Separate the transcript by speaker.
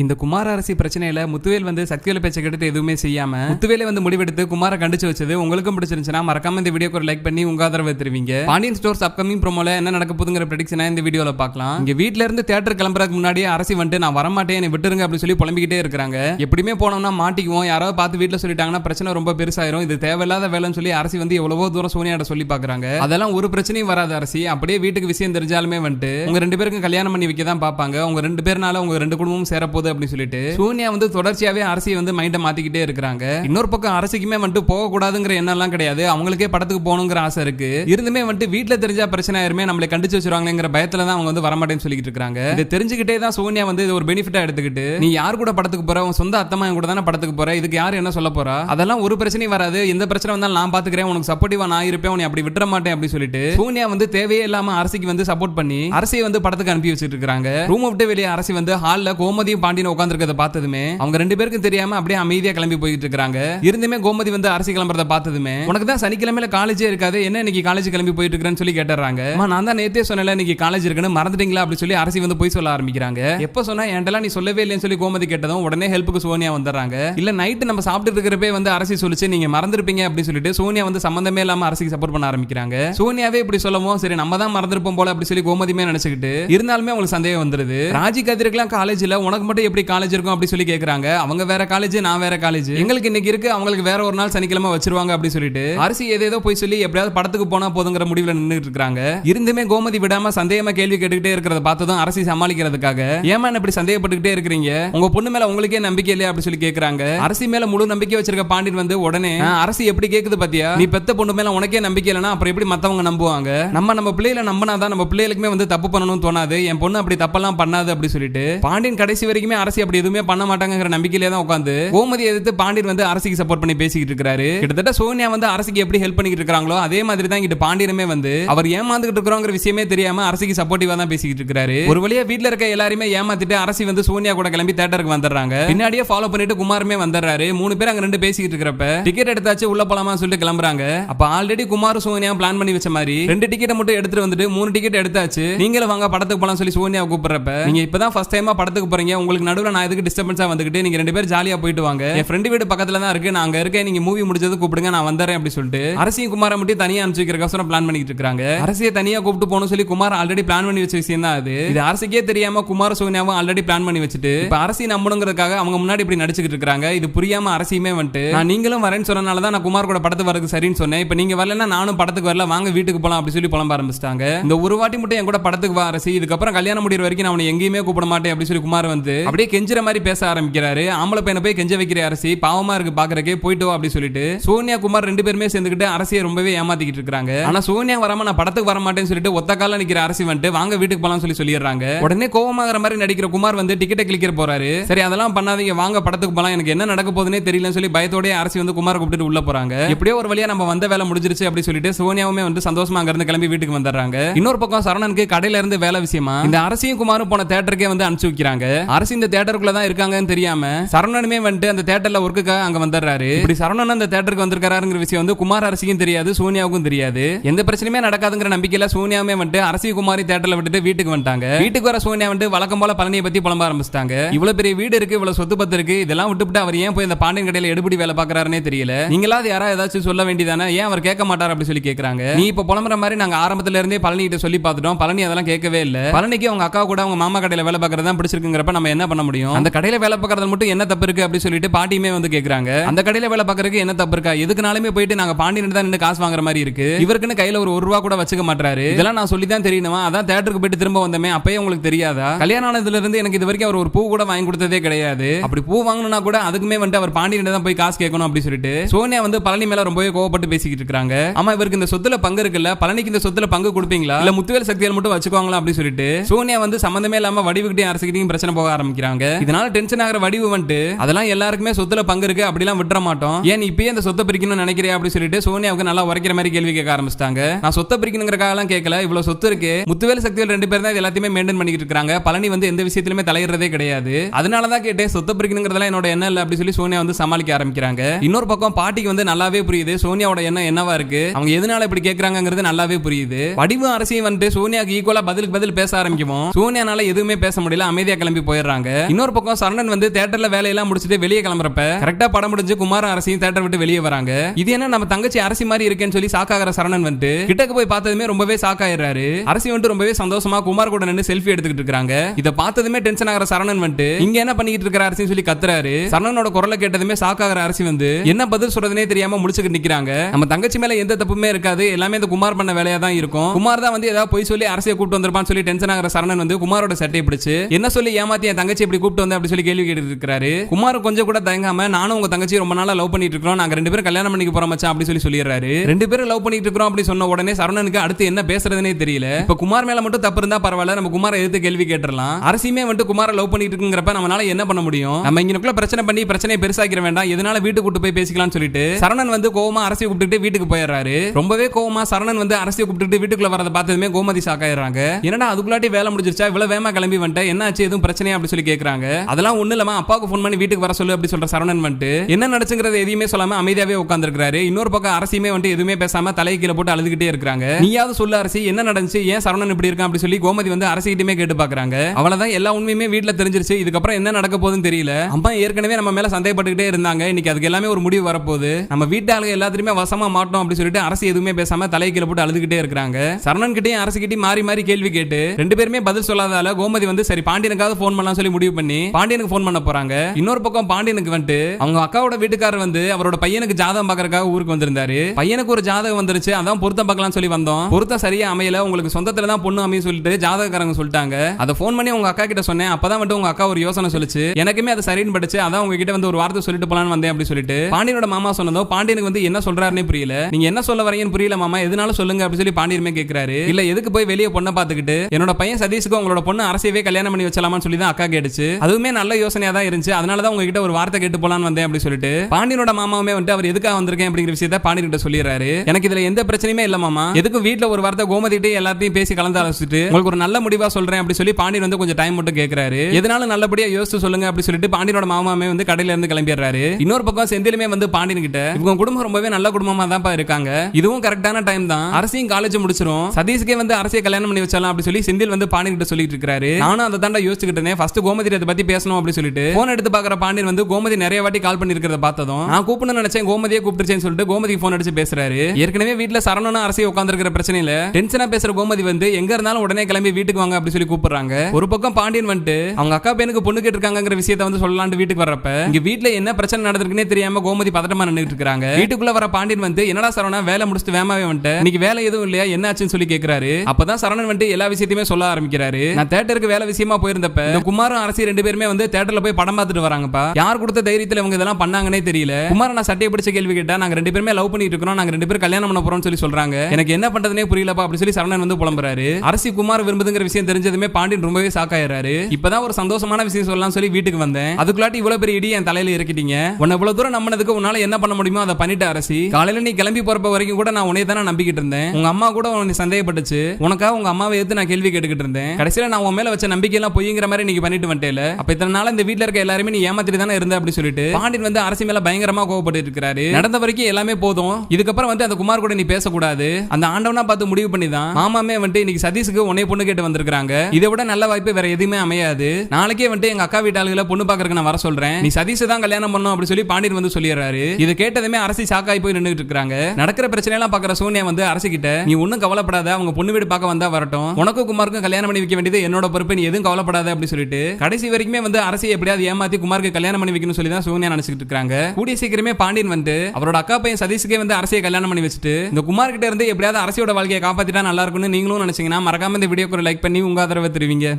Speaker 1: இந்த குமார அரசி பிரச்சனையில முத்துவேல் வந்து சக்திவேல பேச்சை கெடுத்து எதுவுமே செய்யாம முத்துவேலை வந்து முடிவெடுத்து குமார கண்டிச்சு வச்சது உங்களுக்கும் பிடிச்சிருந்துச்சுன்னா மறக்காம இந்த வீடியோக்கு ஒரு லைக் பண்ணி உங்க ஆதரவை தருவீங்க. பாண்டியன் ஸ்டோர்ஸ் அப்கமிங் ப்ரோமோல என்ன நடக்க போதுங்கிற ப்ரெடிக்ஷனை இந்த வீடியோல பார்க்கலாம். இங்க வீட்ல இருந்து தியேட்டர் கிளம்புறதுக்கு முன்னாடியே அரசி வந்துட்டு நான் வரமாட்டேன் என்னை விட்டுருங்க அப்படின்னு சொல்லி புலம்பிக்கிட்டே இருக்காங்க எப்படியுமே போனோம்னா மாட்டிக்குவோம். யாராவது பார்த்து வீட்டில் சொல்லிட்டாங்கன்னா பிரச்சனை ரொம்ப பெருசாயிரும். இது தேவையில்லாத வேலைன்னு சொல்லி அரசி வந்து எவ்வளவோ தூரம் சோனியாட சொல்லி பாக்குறாங்க அதெல்லாம் ஒரு பிரச்சனையும் வராது அரசி. அப்படியே வீட்டுக்கு விஷயம் தெரிஞ்சாலுமே வந்துட்டு உங்க ரெண்டு பேருக்கும் கல்யாணம் பண்ணி வைக்க தான் பார்ப்பாங்க. உங்க ரெண்டு பேர்னால உங்க ரெண்டு குடும்பமும் சேரப்போது சேரப்போகுது அப்படின்னு சொல்லிட்டு சூன்யா வந்து தொடர்ச்சியாவே அரசியை வந்து மைண்டை மாத்திக்கிட்டே இருக்கிறாங்க. இன்னொரு பக்கம் அரசுக்குமே வந்துட்டு போக கூடாதுங்கிற எண்ணம்லாம் கிடையாது. அவங்களுக்கே படத்துக்கு போகணுங்கிற ஆசை இருக்கு. இருந்துமே வந்துட்டு வீட்டுல தெரிஞ்சா பிரச்சனை ஆயிருமே நம்மளை கண்டிச்சு வச்சிருவாங்கிற பயத்துல தான் அவங்க வந்து வரமாட்டேன்னு சொல்லிட்டு இருக்காங்க. இதை தெரிஞ்சுக்கிட்டே தான் சோனியா வந்து இது ஒரு பெனிஃபிட்டா எடுத்துக்கிட்டு நீ யார் கூட படத்துக்கு போற? உன் சொந்த அத்தமா கூட தானே படத்துக்கு போற? இதுக்கு யார் என்ன சொல்ல போறா? அதெல்லாம் ஒரு பிரச்சனையும் வராது. எந்த பிரச்சனை வந்தாலும் நான் பாத்துக்கிறேன் உனக்கு சப்போர்ட்டிவா நான் இருப்பேன் உன்னை அப்படி விட்டுற மாட்டேன் அப்படின்னு சொல்லிட்டு சோனியா வந்து தேவையே இல்லாம அரசுக்கு வந்து சப்போர்ட் பண்ணி அரசியை வந்து படத்துக்கு அனுப்பி வச்சிட்டு இருக்காங்க. ரூம் விட்டு வெளியே அரசி வந்து ஹால்ல கோமதியும் பாண்டி பாண்டியன் உட்காந்துருக்கத பார்த்ததுமே அவங்க ரெண்டு பேருக்கும் தெரியாம அப்படியே அமைதியா கிளம்பி போயிட்டு இருக்காங்க இருந்துமே கோமதி வந்து அரசு கிளம்புறத பார்த்ததுமே உனக்கு தான் சனிக்கிழமையில காலேஜே இருக்காது என்ன இன்னைக்கு காலேஜ் கிளம்பி போயிட்டு இருக்கேன்னு சொல்லி கேட்டுறாங்க. நான் தான் நேத்தே சொன்னல இன்னைக்கு காலேஜ் இருக்குன்னு மறந்துட்டீங்களா? அப்படி சொல்லி அரசி வந்து போய் சொல்ல ஆரம்பிக்கிறாங்க. எப்ப சொன்னா என்டெல்லாம் நீ சொல்லவே இல்லைன்னு சொல்லி கோமதி கேட்டதும் உடனே ஹெல்ப்புக்கு சோனியா வந்துடுறாங்க. இல்ல நைட்டு நம்ம சாப்பிட்டு இருக்கிறப்பே வந்து அரசி சொல்லிச்சு நீங்க மறந்துருப்பீங்க அப்படின்னு சொல்லிட்டு சோனியா வந்து சம்பந்தமே இல்லாம அரசுக்கு சப்போர்ட் பண்ண ஆரம்பிக்கிறாங்க. சோனியாவே இப்படி சொல்லவும் சரி நம்ம தான் மறந்துருப்போம் போல அப்படி சொல்லி கோமதியுமே நினைச்சுக்கிட்டு இருந்தாலுமே உங்களுக்கு சந்தேகம் வந்துருது. ராஜி கதிருக்குலாம் காலேஜ் உனக்கு மட்டும் எப்படி காலேஜ் இருக்கும் அப்படி சொல்லி கேக்குறாங்க. அவங்க வேற காலேஜ் நான் வேற காலேஜ் எங்களுக்கு இன்னைக்கு இருக்கு அவங்களுக்கு வேற ஒரு நாள் சனிக்கிழமை வச்சிருவாங்க அப்படி சொல்லிட்டு. அரிசி ஏதேதோ போய் சொல்லி எப்படியாவது படத்துக்கு போனா போதுங்கிற முடிவில் நின்றுட்டு இருக்காங்க. இருந்துமே கோமதி விடாம சந்தேகமா கேள்வி கேட்டுக்கிட்டே இருக்கிறத பார்த்ததும் அரசி சமாளிக்கிறதுக்காக. ஏமா இப்படி சந்தேகப்பட்டுக்கிட்டே இருக்கிறீங்க? உங்க பொண்ணு மேல உங்களுக்கே நம்பிக்கை இல்லையா அப்படி சொல்லி கேக்குறாங்க. அரசி மேல முழு நம்பிக்கை வச்சிருக்க பாண்டியன் வந்து உடனே அரசி எப்படி கேக்குது பாத்தியா? நீ பெத்த பொண்ணு மேல உனக்கே நம்பிக்கை இல்லைன்னா அப்புறம் எப்படி மத்தவங்க நம்புவாங்க? நம்ம நம்ம பிள்ளைகளை நம்பினாதான் நம்ம பிள்ளைகளுக்குமே வந்து தப்பு பண்ணணும்னு தோணாது. என் பொண்ணு அப்படி தப்பெல்லாம் பண்ணாது அப்படி சொல்லிட்டு. பாண்டியன் கடைசி வரைக்கும் அரசி அப்படி எதுவுமே பண்ண மாட்டாங்கிற நம்பிக்கையிலே தான் உட்காந்து கோமதி எதிர்த்து பாண்டியர் வந்து அரசுக்கு சப்போர்ட் பண்ணி பேசிக்கிட்டு இருக்காரு கிட்டத்தட்ட சோனியா வந்து அரசுக்கு எப்படி ஹெல்ப் பண்ணிக்கிட்டு இருக்காங்களோ அதே மாதிரி தான் இங்கிட்டு பாண்டியனுமே வந்து அவர் ஏமாந்துகிட்டு இருக்கிறோங்கிற விஷயமே தெரியாம அரசுக்கு சப்போர்ட்டிவா தான் பேசிக்கிட்டு இருக்காரு ஒரு வழியா வீட்ல இருக்க எல்லாருமே ஏமாத்திட்டு அரசி வந்து சோனியா கூட கிளம்பி தேட்டருக்கு வந்துடுறாங்க. பின்னாடியே ஃபாலோ பண்ணிட்டு குமாருமே வந்துடுறாரு. மூணு பேர் அங்க ரெண்டு பேசிக்கிட்டு இருக்கிறப்ப டிக்கெட் எடுத்தாச்சு உள்ள போலாமா சொல்லிட்டு கிளம்புறாங்க. அப்ப ஆல்ரெடி குமார் சோனியா பிளான் பண்ணி வச்ச மாதிரி ரெண்டு டிக்கெட் மட்டும் எடுத்துட்டு வந்துட்டு மூணு டிக்கெட் எடுத்தாச்சு. நீங்களும் வாங்க படத்துக்கு போலாம் சொல்லி சோனியா கூப்பிடுறப்ப நீங்க இப்பதான் ஃபர்ஸ்ட் டைமா படத்துக்கு போறீங்க உங்களுக்கு நடுவுல நான் எதுக்கு டிஸ்டர்பன்ஸா வந்துக்கிட்டு நீங்க ரெண்டு பேரும் ஜாலியா போயிட்டு வாங்க. என் ஃப்ரெண்டு வீடு பக்கத்துல தான் இருக்கு. நான் அங்க இருக்கேன். நீங்க மூவி முடிஞ்சது கூப்பிடுங்க நான் வந்துறேன் அப்படி சொல்லிட்டு அரசியும் குமாரை மட்டும் தனியா அனுப்பிச்சு வைக்கிறக்கோசரம் பிளான் பண்ணிட்டு இருக்காங்க. அரசியை தனியா கூப்பிட்டு போகணும் சொல்லி குமார் ஆல்ரெடி பிளான் பண்ணி வச்ச விஷயம் தான் அது. இது அரசுக்கே தெரியாம குமார சோனியாவும் ஆல்ரெடி பிளான் பண்ணி வச்சுட்டு இப்போ அரசி நம்பணுங்கிறதுக்காக அவங்க முன்னாடி இப்படி நடிச்சுக்கிட்டு இருக்காங்க. இது புரியாம அரசியுமே வந்துட்டு நான் நீங்களும் வரேன்னு சொன்னனால தான் நான் குமார் கூட படத்துக்கு வரதுக்கு சரின்னு சொன்னேன். இப்ப நீங்க வரலன்னா நானும் படத்துக்கு வரல வாங்க வீட்டுக்கு போலாம் அப்படி சொல்லி புலம்ப ஆரம்பிச்சிட்டாங்க. இந்த ஒரு வாட்டி மட்டும் என் கூட படத்துக்கு வா அரசி. இதுக்கப்புறம் கல்யாணம் முடிகிற வரைக்கும் நான் அவனை எங்கேயுமே கூப்பிட மாட்டேன் அப்படி சொல்லி குமார் வந்து அப்படியே கெஞ்சுற மாதிரி பேச ஆரம்பிக்கிறாரு. ஆம்பளை பையனை போய் கெஞ்ச வைக்கிற அரசி. பாவமா இருக்கு பாக்குறக்கே. போயிட்டு வா அப்படி சொல்லிட்டு சோனியா குமார் ரெண்டு பேருமே சேர்ந்துக்கிட்டு அரசியை ரொம்பவே ஏமாத்திக்கிட்டு இருக்காங்க ஆனா சோனியா வராம நான் படத்துக்கு வர மாட்டேன்னு சொல்லிட்டு ஒத்த கால நிக்கிற அரசி வந்துட்டு வாங்க வீட்டுக்கு போலாம் சொல்லி சொல்லிடுறாங்க. உடனே கோவமாகற மாதிரி நடிக்கிற குமார் வந்து டிக்கெட்டை கிளிக்கிற போறாரு. சரி அதெல்லாம் பண்ணாதீங்க. வாங்க படத்துக்கு போலாம். எனக்கு என்ன நடக்க போதுன்னே தெரியலன்னு சொல்லி பயத்தோடய அரசி வந்து குமார் கூப்பிட்டு உள்ள போறாங்க. எப்படியோ ஒரு வழியா நம்ம வந்த வேலை முடிஞ்சிருச்சு அப்படி சொல்லிட்டு சோனியாவுமே வந்து சந்தோஷமா அங்க இருந்து கிளம்பி வீட்டுக்கு வந்துடுறாங்க. இன்னொரு பக்கம் சரவணனுக்கு கடையில இருந்து வேலை விஷயமா இந்த அரசியும் குமாரும் போன தேட்டருக்கே வந்து அனுப்பிச்சு வைக்கிறாங்க. அரசி இந்த தேட்டருக்குள்ள தான் இருக்காங்கன்னு தெரியாம சரவணனுமே வந்துட்டு அந்த தேட்டர்ல ஒர்க்குக்காக அங்க வந்துடுறாரு. இப்படி சரவணன் அந்த தேட்டருக்கு வந்திருக்காருங்கிற விஷயம் வந்து குமார் அரசிக்கும் தெரியாது சோனியாவுக்கும் தெரியாது. எந்த பிரச்சனையுமே நடக்காதுங்கிற நம்பிக்கையில சோனியாவுமே வந்துட்டு அரசி குமாரி தேட்டர்ல விட்டுட்டு வீட்டுக்கு வந்துட்டாங்க. வீட்டுக்கு வர சோனியா வந்து வழக்கம் போல பழனியை பத்தி புலம்ப ஆரம்பிச்சிட்டாங்க. இவ்வளவு பெரிய வீடு இருக்கு இவ்வளவு சொத்து பத்து இருக்கு இதெல்லாம் விட்டுவிட்டு அவர் ஏன் போய் இந்த பாண்டியன் கடையில எடுபடி வேலை பாக்குறாருன்னே தெரியல. நீங்களாவது யாராவது ஏதாச்சும் சொல்ல வேண்டியதானே? ஏன் அவர் கேட்க மாட்டார் அப்படி சொல்லி கேக்குறாங்க நீ இப்ப புலம்புற மாதிரி நாங்க ஆரம்பத்துல இருந்தே பழனி கிட்ட சொல்லி பார்த்துட்டோம். பழனி அதெல்லாம் கேட்கவே இல்ல. பழனிக்கு அவங்க அக்கா கூட அவங்க மாமா கடையில வேலை பார்க்கறது தான் பிடிச்சிருக்குங்கிறப்ப நம்ம என்ன பண்ண முடியும்? அந்த கடையில வேலை பார்க்கறது மட்டும் என்ன தப்பு இருக்கு அப்படி சொல்லிட்டு பாட்டியுமே வந்து கேக்குறாங்க. அந்த கடையில வேலை பார்க்கறதுக்கு என்ன தப்பு இருக்கா? எதுக்குனாலுமே போயிட்டு நாங்க பாண்டியன் தான் நின்று காசு வாங்குற மாதிரி இருக்கு. இவருக்குன்னு கையில ஒரு ஒரு ரூபா கூட வச்சுக்க மாட்டாரு இதெல்லாம் நான் சொல்லி தான் தெரியணுமா? அதான் தேட்டருக்கு போயிட்டு திரும்ப வந்தமே அப்பயே உங்களுக்கு தெரியாதா? கல்யாணம் ஆனதுல இருந்து எனக்கு இது வரைக்கும் அவர் ஒரு பூ கூட வாங்கி கொடுத்ததே கிடையாது. அப்படி பூ வாங்கணும்னா கூட அதுக்குமே வந்துட்டு அவர் பாண்டியன் தான் போய் காசு கேட்கணும் அப்படி சொல்லிட்டு சோனியா வந்து பழனி மேல ரொம்பவே கோவப்பட்டு பேசிக்கிட்டு இருக்காங்க. ஆமா இவருக்கு இந்த சொத்துல பங்கு இருக்குல்ல? பழனிக்கு இந்த சொத்துல பங்கு கொடுப்பீங்களா? இல்ல முத்துவேல் சக்தியால் மட்டும் வச்சுக்கோங்களா அப்படி சொல்லிட்டு சோனியா வந்து சம்பந்தமே இல்லாம வடிவுகிட்டையும் அரசுகிட்டையும் பிரச்சனை போக ஆரம்பிக்கிறாங்க இதனால டென்ஷன் ஆகிற வடிவு வந்துட்டு அதெல்லாம் எல்லாருக்குமே சொத்துல பங்கு இருக்கு அப்படிலாம் விட்டுற மாட்டோம். ஏன் இப்பயே இந்த சொத்தை பிரிக்கணும்னு நினைக்கிறேன் அப்படின்னு சொல்லிட்டு சோனியாவுக்கு நல்லா உரைக்கிற மாதிரி கேள்வி கேட்க ஆரம்பிச்சிட்டாங்க. நான் சொத்தை பிரிக்கணுங்கிறக்காக எல்லாம் கேட்கல இவ்வளவு சொத்து இருக்கு. முத்துவேல் சக்திகள் ரெண்டு பேரும் தான் எல்லாத்தையுமே மெயின்டைன் பண்ணிட்டு இருக்காங்க. பழனி வந்து எந்த விஷயத்திலுமே தலையிடுறதே கிடையாது. அதனால தான் கேட்டேன் சொத்தை பிரிக்கணுங்கிறதெல்லாம் என்னோட எண்ணம் இல்ல அப்படின்னு சொல்லி சோனியா வந்து சமாளிக்க ஆரம்பிக்கிறாங்க. இன்னொரு பக்கம் பாட்டிக்கு வந்து நல்லாவே புரியுது சோனியாவோட எண்ணம் என்னவா இருக்கு. அவங்க எதனால இப்படி கேட்கறாங்கிறது நல்லாவே புரியுது. வடிவு அரசியும் வந்துட்டு சோனியாக்கு ஈக்குவலா பதிலுக்கு பதில் பேச ஆரம்பிக்கும் சோனியானால எதுவுமே பேச முடியல அமைதியா கிளம்பி போயிடுறாங்க. இன்னொரு பக்கம் சரணன் வந்து தேட்டர்ல வேலையெல்லாம் முடிச்சுட்டு வெளியே கிளம்புறப்ப கரெக்டா படம் முடிஞ்சு குமார அரசியும் தேட்டர் விட்டு வெளியே வராங்க. இது என்ன நம்ம தங்கச்சி அரசி மாதிரி இருக்கேன்னு சொல்லி சாக்காகிற சரணன் வந்துட்டு கிட்டக்கு போய் பார்த்ததுமே ரொம்பவே சாக்காயிடுறாரு அரசி வந்துட்டு ரொம்பவே சந்தோஷமா குமார் கூட நின்று செல்ஃபி எடுத்துக்கிட்டு இருக்காங்க. இதை பார்த்ததுமே டென்ஷன் ஆகிற சரணன் வந்துட்டு இங்க என்ன பண்ணிட்டு இருக்கிற அரசின்னு சொல்லி கத்துறாரு. சரணனோட குரலை கேட்டதுமே சாக்காகிற அரசி வந்து என்ன பதில் சொல்றதுனே தெரியாம முடிச்சுக்கிட்டு நிக்கிறாங்க. நம்ம தங்கச்சி மேல எந்த தப்புமே இருக்காது. எல்லாமே இந்த குமார் பண்ண வேலையா தான் இருக்கும். குமார் தான் வந்து ஏதாவது போய் சொல்லி அரசியை கூப்பிட்டு வந்திருப்பான்னு சொல்லி டென்ஷன் ஆகிற சரணன் வந்து குமாரோட சட்டையை பிடிச்சு என்ன சொல்லி ஏமாத்தி என் தங்கச்சி இப்படி கூப்பிட்டு வந்து அப்படி சொல்லி கேள்வி கேட்டு இருக்காரு குமார் கொஞ்சம் கூட தயங்காம நானும் உங்க தங்கச்சி ரொம்ப நாளா லவ் பண்ணிட்டு இருக்கோம் நாங்க ரெண்டு பேரும் கல்யாணம் பண்ணிக்க போறோம் மச்சான் அப்படி சொல்லி சொல்லிடுறாரு. ரெண்டு பேரும் லவ் பண்ணிட்டு இருக்கோம் அப்படி சொன்ன உடனே சரணனுக்கு அடுத்து என்ன பேசுறதுனே தெரியல. இப்ப குமார் மேல மட்டும் தப்பு இருந்தா பரவாயில்ல நம்ம குமாரை எதிர்த்து கேள்வி கேட்டுறலாம். அரசியுமே வந்துட்டு குமார லவ் பண்ணிட்டு இருக்குங்கிறப்ப நம்மளால என்ன பண்ண முடியும்? நம்ம இங்கனுக்குள்ள பிரச்சனை பண்ணி பிரச்சனையை பெருசாக்கிற வேண்டாம். எதனால வீட்டுக்கு கூட்டு போய் பேசிக்கலாம்னு சொல்லிட்டு சரணன் வந்து கோவமா அரசியை கூப்பிட்டு வீட்டுக்கு போயிடுறாரு. ரொம்பவே கோவமா சரணன் வந்து அரசியை கூப்பிட்டுட்டு வீட்டுக்குள்ள வரதை பார்த்ததுமே கோமதி சாக்காயிடுறாங்க என்னடா அதுக்குள்ளாட்டி வேலை முடிஞ்சிருச்சா? இவ்வளவு வேமா கிளம்பி வந்துட்டேன். என்ன ஆச்சு எதுவும் பிரச்சனையா? அப்படி சொல்லி கேக்குறாங்க. அதெல்லாம் ஒண்ணு இல்லாம அப்பாவுக்கு ஃபோன் பண்ணி வீட்டுக்கு வர சொல்லு அப்படி சொல்ற சரவணன் வந்துட்டு. என்ன நடச்சுங்கிறது எதையுமே சொல்லாம அமைதியாவே உட்காந்துருக்காரு இன்னொரு பக்கம் அரசியுமே வந்துட்டு எதுவுமே பேசாம தலை கீழே போட்டு அழுதுகிட்டே இருக்காங்க நீயாவது சொல்லு அரசி என்ன நடந்துச்சு ஏன் சரணன் இப்படி இருக்கான் அப்படி சொல்லி கோமதி வந்து அரசிகிட்டயுமே கேட்டு பாக்குறாங்க. அவ்வளவுதான் எல்லா உண்மையுமே வீட்டுல தெரிஞ்சிருச்சு. இதுக்கப்புறம் என்ன நடக்க போகுதுன்னு தெரியல. அம்மா ஏற்கனவே நம்ம மேல சந்தேகப்பட்டுக்கிட்டே இருந்தாங்க. இன்னைக்கு அதுக்கு எல்லாமே ஒரு முடிவு வரப்போகுது. நம்ம வீட்டு ஆளுங்க எல்லாத்தையுமே வசமா மாட்டோம் அப்படின்னு சொல்லிட்டு அரசு எதுவுமே பேசாம தலை கீழே போட்டு அழுதுகிட்டே இருக்காங்க சரணன் அரசு கிட்டையும் மாறி மாறி கேள்வி கேட்டு ரெண்டு பேருமே பதில் சொல்லாதால கோமதி வந்து சரி பாண்டியனுக்காவது ஃபோன் பண்ணலாம் சொல்லி முடிவு பண்ணி பாண்டியனுக்கு ஃபோன் பண்ண போறாங்க. இன்னொரு பக்கம் பாண்டியனுக்கு வந்துட்டு அவங்க அக்காவோட வீட்டுக்காரர் வந்து அவரோட பையனுக்கு ஜாதகம் பாக்குறதுக்காக ஊருக்கு வந்திருந்தாரு. பையனுக்கு ஒரு ஜாதகம் வந்துருச்சு அதான் பொருத்தம் பார்க்கலாம் சொல்லி வந்தோம். பொருத்தம் சரியா அமையல உங்களுக்கு சொந்தத்துல தான் பொண்ணு அமையும் சொல்லிட்டு ஜாதகக்காரங்க சொல்லிட்டாங்க. அதை ஃபோன் பண்ணி உங்க அக்கா கிட்ட சொன்னேன். அப்பதான் வந்து உங்க அக்கா ஒரு யோசனை சொல்லுச்சு. எனக்குமே அது சரின்னு படிச்சு அதான் உங்ககிட்ட வந்து ஒரு வார்த்தை சொல்லிட்டு போலான்னு வந்தேன் அப்படி சொல்லிட்டு பாண்டியனோட மாமா சொன்னதோ பாண்டியனுக்கு வந்து என்ன சொல்றாருன்னே புரியல. நீங்க என்ன சொல்ல வரீங்கன்னு புரியல மாமா எதுனாலும் சொல்லுங்க அப்படின்னு சொல்லி பாண்டியருமே கேட்கிறாரு இல்ல எதுக்கு போய் வெளியே பொண்ணை பாத்துக்கிட்டு என்னோட பையன் சதீஷுக்கு உங்களோட பொண்ணு அரசியவே கல்யாணம் பண்ணி வச்சலாமான்னு சொல்லி தான் அக்கா கேட்டுச்சு அதுவுமே நல்ல யோசனையா தான் இருந்துச்சு. அதனால தான் உங்ககிட்ட ஒரு வார்த்தை கேட்டு போலான்னு வந்தேன் அப்படி சொல்லிட்டு. பாண்டியனோட மாமாவுமே வந்து அவர் எதுக்காக வந்திருக்கேன் அப்படிங்கிற விஷயத்த பாண்டியன் கிட்ட சொல்லிடுறாரு. எனக்கு இதுல எந்த பிரச்சனையுமே இல்ல மாமா. எதுக்கு வீட்டுல ஒரு வார்த்தை கோமதிட்டு எல்லாத்தையும் பேசி கலந்து ஆலோசிச்சுட்டு உங்களுக்கு ஒரு நல்ல முடிவா சொல்றேன் அப்படி சொல்லி பாண்டியன் வந்து கொஞ்சம் டைம் மட்டும் கேக்குறாரு. எதனால நல்லபடியா யோசிச்சு சொல்லுங்க அப்படி சொல்லிட்டு பாண்டியனோட மாமாமே வந்து கடையில இருந்து கிளம்பிடுறாரு. இன்னொரு பக்கம் செந்திலுமே வந்து பாண்டியன் கிட்ட இவங்க குடும்பம் ரொம்பவே நல்ல குடும்பமா தான் இருக்காங்க. இதுவும் கரெக்டான டைம் தான். அரசியும் காலேஜ் முடிச்சிரும். சதீஷ்கே வந்து அரசியை கல்யாணம் பண்ணி வச்சாலும் அப்படி சொல்லி செந்தில் வந்து பாண்டியன் கிட்ட சொல்லிட்டு இருக்காரு நானும் அதை தாண்டா யோசிச்சுக்கிட்டேன் ஃபர்ஸ்ட் கோமதி அதை பத்தி பேசணும் அப்படின்னு சொல்லிட்டு போன் எடுத்து பாக்குற பாண்டியன் வந்து கோமதி நிறைய வாட்டி கால் பண்ணி இருக்கிறத பார்த்ததும் நான் கூப்பிடணும்னு நினைச்சேன் கோமதியே கூப்பிட்டுச்சேன்னு சொல்லிட்டு கோமதி போன் அடிச்சு பேசுறாரு. ஏற்கனவே வீட்டுல சரணனும் அரசியை உட்காந்துருக்கிற பிரச்சனையில டென்ஷனா பேசுற கோமதி வந்து எங்க இருந்தாலும் உடனே கிளம்பி வீட்டுக்கு வாங்க அப்படி சொல்லி கூப்பிடுறாங்க. ஒரு பக்கம் பாண்டியன் வந்துட்டு அவங்க அக்கா பையனுக்கு பொண்ணு கேட்டிருக்காங்கிற விஷயத்தை வந்து சொல்லலாம்னு வீட்டுக்கு வரப்ப இங்க வீட்டுல என்ன பிரச்சனை நடந்திருக்குன்னே தெரியாம கோமதி பதட்டமா நின்றுட்டு இருக்காங்க வீட்டுக்குள்ள வர பாண்டியன் வந்து என்னடா சரவணா வேலை முடிச்சுட்டு வேமாவே வந்துட்டு? இன்னைக்கு வேலை எதுவும் இல்லையா? என்ன ஆச்சுன்னு சொல்லி கேக்குறாரு. அப்பதான் சரவணன் வந்துட்டு எல்லா விஷயத்தையுமே சொல்ல ஆரம்பிக்கிறாரு. நான் தேட்டருக்கு வேலை விஷயமா போயிருந்தப்ப குமாரும் குமாரும் அரசி ரெண்டு பேருமே வந்து தேட்டர்ல போய் படம் பார்த்துட்டு வராங்கப்பா. யார் கொடுத்த தைரியத்துல இவங்க இதெல்லாம் பண்ணாங்கன்னே தெரியல. குமார நான் சட்டையை பிடிச்ச கேள்வி கேட்டா நாங்க ரெண்டு பேருமே லவ் பண்ணிட்டு இருக்கோம் நாங்க ரெண்டு பேரும் கல்யாணம் பண்ண போறோம்னு சொல்லி சொல்றாங்க. எனக்கு என்ன பண்றதுனே புரியலப்பா அப்படி சொல்லி சரணன் வந்து புலம்புறாரு. அரசி குமார் விரும்புதுங்கிற விஷயம் தெரிஞ்சதுமே பாண்டியன் ரொம்பவே சாக்காயிராரு இப்பதான் ஒரு சந்தோஷமான விஷயம் சொல்லலாம் சொல்லி வீட்டுக்கு வந்தேன். அதுக்குள்ளாட்டி இவ்வளவு பெரிய இடி என் தலையில இறக்கிட்டீங்க. உன்னை இவ்வளவு தூரம் நம்பினதுக்கு உன்னால என்ன பண்ண முடியுமோ அதை பண்ணிட்டு அரசி. காலையில நீ கிளம்பி போறப்ப வரைக்கும் கூட நான் உன்னை தானே நம்பிக்கிட்டு இருந்தேன். உங்க அம்மா கூட உன்னை சந்தேகப்பட்டுச்சு. உனக்காக உங்க அம்மாவை எடுத்து நான் கேள்வி கேட்டுக்கிட்டு இருந்தேன். கடைசியில நான் உன் மேல வச்ச நம்பிக்கை எல்லாம் பொய்ங்கிற மாதிரி நீங்க பண்ணிட்டு வந்துட்டேல. அப்ப இத்தனை நாள் இந்த வீட்ல இருக்க எல்லாருமே நீ ஏமாத்திட்டு தானே இருந்த அப்படி சொல்லிட்டு பாண்டியன் வந்து அரசி மேல பயங்கரமா கோவப்பட்டு இருக்காரு நடந்த வரைக்கும் எல்லாமே போதும். இதுக்கப்புறம் வந்து அந்த குமார் கூட நீ பேசக்கூடாது. அந்த ஆண்டவனா பார்த்து முடிவு பண்ணி தான் மாமாமே வந்துட்டு இன்னைக்கு சதீஷுக்கு உன்னை பொண்ணு கேட்டு வந்திருக்காங்க இதை விட நல்ல வாய்ப்பு வேற எதுவுமே அமையாது. நாளைக்கே வந்துட்டு எங்க அக்கா வீட்டாளுகளை பொண்ணு பாக்குறதுக்கு நான் வர சொல்றேன். நீ சதீஷ் தான் கல்யாணம் பண்ணும் அப்படி சொல்லி பாண்டியன் வந்து சொல்லிடுறாரு. இது கேட்டதுமே அரசி சாக்காய் போய் நின்றுட்டு இருக்காங்க நடக்கிற பிரச்சனை எல்லாம் பாக்குற சோனியா வந்து அரசு கிட்ட நீ ஒன்னும் கவலைப்படாத. அவங்க பொண்ணு வீடு பார்க்க வந்தா வரட்டும். உனக்கும் குமாருக்கும் கல்யாணம் பண்ணி வைக்க வேண்டியது என்னோட பொறுப்பு. நீ எதுவும் கவலைப்படாத. அப்படி சொல்லிட்டு கடைசி வரைக்குமே வந்து அரசியை எப்படியாவது ஏமாத்தி குமாருக்கு கல்யாணம் பண்ணி வைக்கணும் சொல்லி தான் சோனியா நினைச்சிட்டு இருக்காங்க. கூடிய சீக்கிரமே பாண்டியன் வந்து அவரோட அக்கா பையன் சதீஷுக்கே வந்து அரசியை கல்யாணம் பண்ணி வச்சுட்டு இந்த குமார் கிட்ட இருந்து எப்படியாவது அரசியோட வாழ்க்கையை காப்பாத்திட்டா நல்லா இருக்கும்னு நீங்களும் நினைச்சீங்கன்னா மறக்காம இந்த வீடியோக்கு ஒரு லைக் பண்ணி உங்க ஆதரவை தெரிவிங்க.